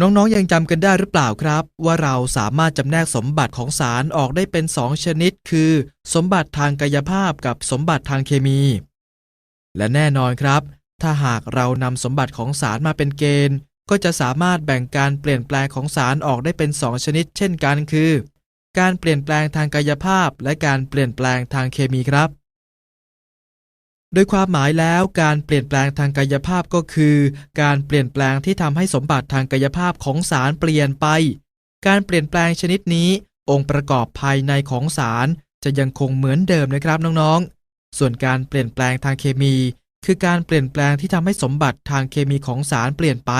น้องๆยังจำกันได้หรือเปล่าครับ ว่าเราสามารถจำแนกสมบัติของสารออกได้เป็นสองชนิด คือ สมบัติทางกายภาพกับสมบัติทางเคมี และแน่นอนครับ ถ้าหากเรานำสมบัติของสารมาเป็นเกณฑ์ ก็จะสามารถแบ่งการเปลี่ยนแปลงของสารออกได้เป็นสองชนิด เช่นกันคือ การเปลี่ยนแปลงทางกายภาพ และการเปลี่ยนแปลงทางเคมีครับ โดยความหมายแล้วการเปลี่ยนแปลงทางกายภาพก็คือ การเปลี่ยนแปลงที่ทำให้สมบัติทางกายภาพของสารเปลี่ยนไป การเปลี่ยนแปลงชนิดนี้ องค์ประกอบภายในของสารจะยังคงเหมือนเดิมนะครับน้องๆ ส่วนการเปลี่ยนแปลงทางเคมี คือการเปลี่ยนแปลงที่ทำให้สมบัติทางเคมีของสารเปลี่ยนไป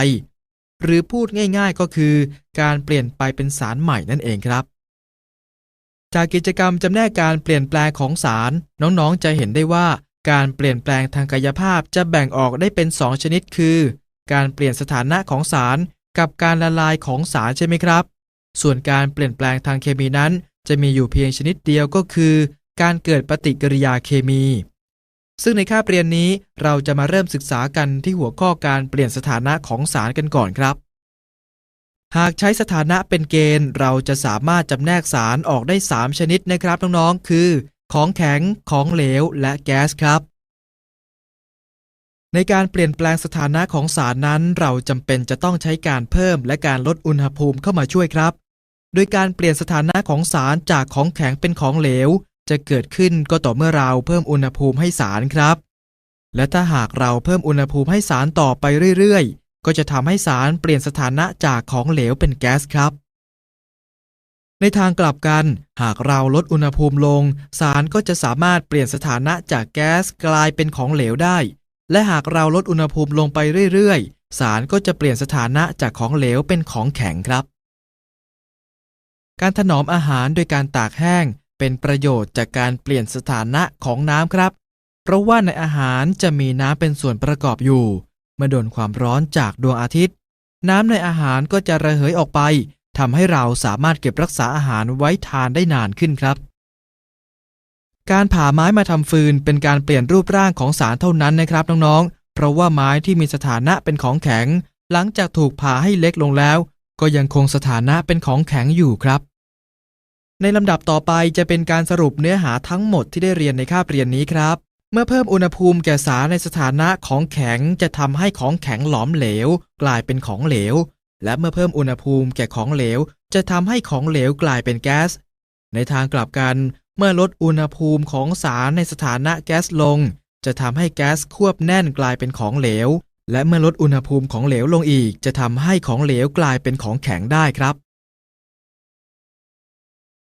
หรือพูดง่ายๆก็คือ การเปลี่ยนไปเป็นสารใหม่นั่นเองครับจากกิจกรรมจำแนกการเปลี่ยนแปลงของสาร น้องๆ จะเห็นได้ว่า การเปลี่ยนแปลงทางกายภาพจะแบ่งออกได้เป็น 2 ชนิดคือ การเปลี่ยนสถานะของสาร กับการละลายของสารใช่ไหมครับ ส่วนการเปลี่ยนแปลงทางเคมีนั้น จะมีอยู่เพียงชนิดเดียวก็คือ การเกิดปฏิกิริยาเคมี ซึ่งในคาบเรียนนี้เราจะมาเริ่มศึกษากันที่หัวข้อการเปลี่ยนสถานะของสารกันก่อนครับ หากใช้สถานะเป็นเกณฑ์เราจะสามารถจำแนกสารออกได้ 3 ชนิดนะครับน้องๆคือ ของแข็ง ของเหลว และแก๊สครับ ในการเปลี่ยนแปลงสถานะของสารนั้น เราจำเป็นจะต้องใช้การเพิ่มและการลดอุณหภูมิเข้ามาช่วยครับ โดยการเปลี่ยนสถานะของสารจากของแข็งเป็นของเหลว จะเกิดขึ้นก็ต่อเมื่อเราเพิ่มอุณหภูมิให้สารครับ และถ้าหากเราเพิ่มอุณหภูมิให้สารต่อไปเรื่อยๆ ก็จะทำให้สารเปลี่ยนสถานะจากของเหลวเป็นแก๊สครับ ในทางกลับกัน หากเราลดอุณหภูมิลง สารก็จะสามารถเปลี่ยนสถานะจากแก๊สกลายเป็นของเหลวได้ และหากเราลดอุณหภูมิลงไปเรื่อยๆ สารก็จะเปลี่ยนสถานะจากของเหลวเป็นของแข็งครับ การถนอมอาหารโดยการตากแห้ง เป็นประโยชน์จากการเปลี่ยนสถานะของน้ำครับ เพราะว่าในอาหารจะมีน้ำเป็นส่วนประกอบอยู่ เมื่อโดนความร้อนจากดวงอาทิตย์ น้ำในอาหารก็จะระเหยออกไป ทำให้เราสามารถเก็บรักษาอาหารไว้ทานได้นานขึ้นครับ การผ่าไม้มาทำฟืนเป็นการเปลี่ยนรูปร่างของสารเท่านั้นนะครับน้องๆ เพราะว่าไม้ที่มีสถานะเป็นของแข็ง หลังจากถูกผ่าให้เล็กลงแล้ว ก็ยังคงสถานะเป็นของแข็งอยู่ครับ ในลำดับต่อไปจะเป็นการสรุปเนื้อหาทั้งหมดที่ได้เรียนในคาบเรียนนี้ครับเมื่อเพิ่มอุณหภูมิแก่สารในสถานะของแข็งจะทำให้ของแข็งหลอมเหลว กลายเป็นของเหลว และเมื่อเพิ่มอุณหภูมิแก่ของเหลว จะทำให้ของเหลวกลายเป็นแก๊ส ในทางกลับกัน เมื่อลดอุณหภูมิของสารในสถานะแก๊สลง จะทำให้แก๊สควบแน่นกลายเป็นของเหลว และเมื่อลดอุณหภูมิของเหลวลงอีก จะทำให้ของเหลวกลายเป็นของแข็งได้ครับ